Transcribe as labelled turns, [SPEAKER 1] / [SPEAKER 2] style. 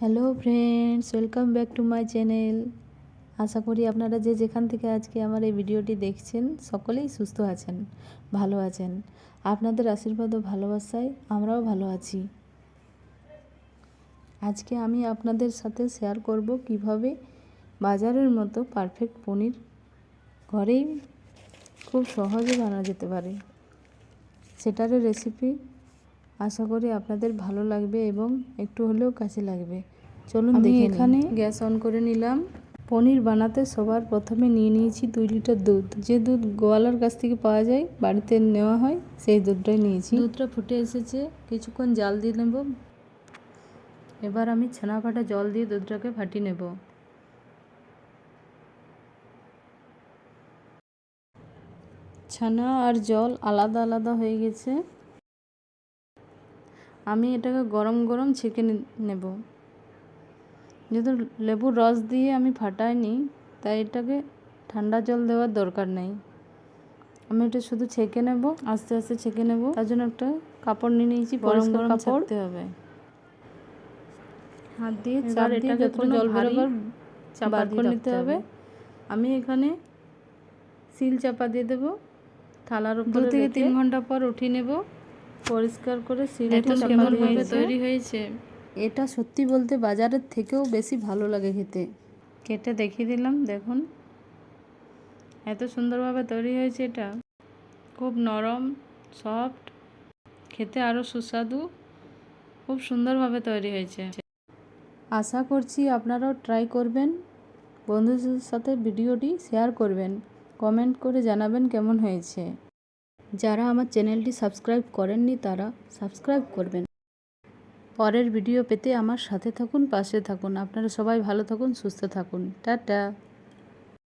[SPEAKER 1] Hello friends, welcome back to my channel. আশা করি আপনারা যে যেখান থেকে আজকে আমার এই ভিডিওটি দেখছেন, সকলেই সুস্থ আছেন, ভালো আছেন। আপনাদের আশীর্বাদ ও ভালোবাসায় আমরাও ভালো আছি। আজকে আমি আপনাদের সাথে শেয়ার করব কীভাবে বাজারের মতো পারফেক্ট পনির ঘরেই খুব সহজে বানানো যেতে পারে। সেটারও রেসিপি আশা করি আপনাদের ভালো লাগবে এবং একটু হলেও কাছে লাগবে। চলুন দেখি
[SPEAKER 2] এখানে
[SPEAKER 1] গ্যাস অন করে নিলাম। পনির বানাতে সবার প্রথমে নিয়ে নিয়েছি দুই লিটার দুধ। যে দুধ গোয়ালার কাছ থেকে পাওয়া যায় বাড়িতে নেওয়া হয় সেই দুধটাই নিয়েছি। দুধটা ফুটে এসেছে। কিছুক্ষণ জাল দিয়ে নেব। এবার আমি ছানা ফাটা জল দিয়ে দুধটাকে ফাটিয়ে নেব। ছানা আর জল আলাদা আলাদা হয়ে গেছে। আমি এটাকে গরম গরম ছেঁকে নেব। যেহেতু লেবুর রস দিয়ে আমি ফাটাইনি তাই এটাকে ঠান্ডা জল দেওয়ার দরকার নেই। আমি এটা শুধু ছেঁকে নেব আস্তে আস্তে ছেঁকে নেব। তার জন্য একটা কাপড় নিয়ে নিয়েছি গরম গরম কাপড়। হবে। হাত দিয়ে চাপ দিয়ে যতটা জল বেরোবার চাপা করে নিতে হবে। আমি এখানে সিল চাপা দিয়ে দেবো। থালার উপর দু থেকে তিন ঘণ্টা পর উঠিয়ে নেব। পরিষ্কার করে সিলটা চাপা দিয়ে তৈরি হয়েছে। এটা সত্যি বলতে বাজারের থেকেও বেশি ভালো লাগে খেতে। কেটে দেখিয়ে দিলাম দেখুন। এত সুন্দরভাবে তৈরি হয়েছে এটা। খুব নরম সফট খেতে আরও সুস্বাদু খুব সুন্দরভাবে তৈরি হয়েছে। আশা করছি আপনারাও ট্রাই করবেন বন্ধুদের সাথে ভিডিওটি শেয়ার করবেন। কমেন্ট করে জানাবেন কেমন হয়েছে। যারা আমার চ্যানেলটি সাবস্ক্রাইব করেননি তারা সাবস্ক্রাইব করবেন। পরের ভিডিও পেতে আমার সাথে থাকুন, পাশে থাকুন। আপনারা সবাই ভালো থাকুন, সুস্থ থাকুন। টাটা।